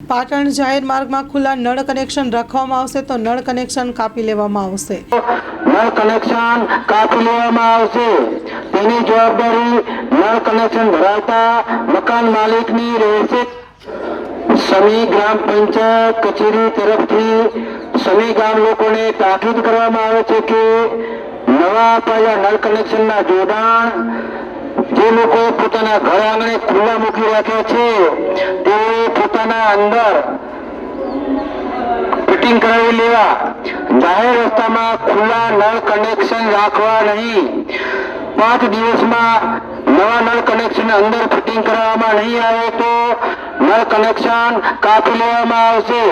પાટણ જાહેર માર્ગમાં ખુલ્લા નળ કનેક્શન રાખવામાં આવશે તો નળ કનેક્શન કાપી લેવામાં આવશે. નળ કનેક્શન કાપી લેવામાં આવશે. તેની જવાબદારી નળ કનેક્શન ધરાવતા મકાન માલિકની રહેશે. સમી ગ્રામ પંચાયત કચેરી તરફથી સમી ગામ લોકોને તાકીદ કરવામાં આવે છે કે નવા અપાયેલા નળ કનેક્શનના જોડાણ જે લોકો પોતાના ઘર આંગણે ખુલ્લા મૂકી રાખ્યા છે, તેઓએ પોતાના અંદર ફિટિંગ કરાવી લેવા. જાહેર રસ્તામાં ખુલ્લા નળ કનેક્શન રાખવા નહીં. પાંચ દિવસમાં નવા નળ કનેક્શન અંદર ફિટિંગ કરવામાં નહીં આવે તો નળ કનેક્શન કાપી લેવામાં આવશે.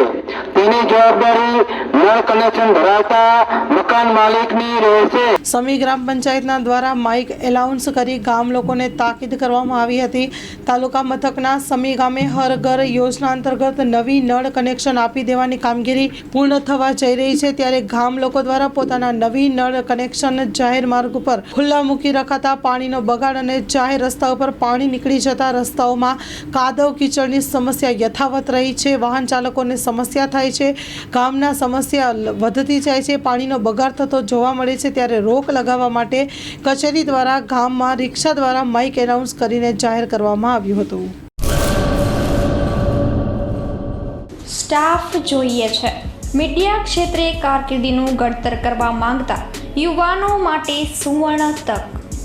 તેની જવાબદારી નળ કનેક્શન ધરાવતા મકાન માલિકની રહેશે. સમી ગ્રામ પંચાયતના દ્વારા માઇક એલાઉન્સ કરી ગામ લોકોને તાકીદ કરવામાં આવી હતી. તાલુકા મથકના સમી ગામે હર ઘર યોજના અંતર્ગત નવી નળ કનેક્શન આપી દેવાની કામગીરી પૂર્ણ થવા જઈ રહી છે. ત્યારે ગામ લોકો દ્વારા પોતાના નવી નળ કનેક્શન જાહેર માર્ગ ઉપર ખુલ્લા મૂકી રખાતા પાણીનો બગાડ અને જાહેર રસ્તા ઉપર પાણી નીકળી જતા રસ્તાઓમાં કાદવ કીચડની સમસ્યા યથાવત રહી છે. વાહન ચાલકોને સમસ્યા થાય છે. ગામના સમસ્યા વધતી જાય છે. પાણીનો બગાડ થતો જોવા મળે છે. ત્યારે રોક લગાવવા માટે કચેરી દ્વારા ગામમાં રિક્ષા દ્વારા માઇક એનાઉન્સ કરીને જાહેર કરવામાં આવ્યું હતું. સ્ટાફ જોઈએ છે. મીડિયા ક્ષેત્રે કારકિર્દીનું ઘડતર કરવા માંગતા યુવાનો માટે સુવર્ણ તક.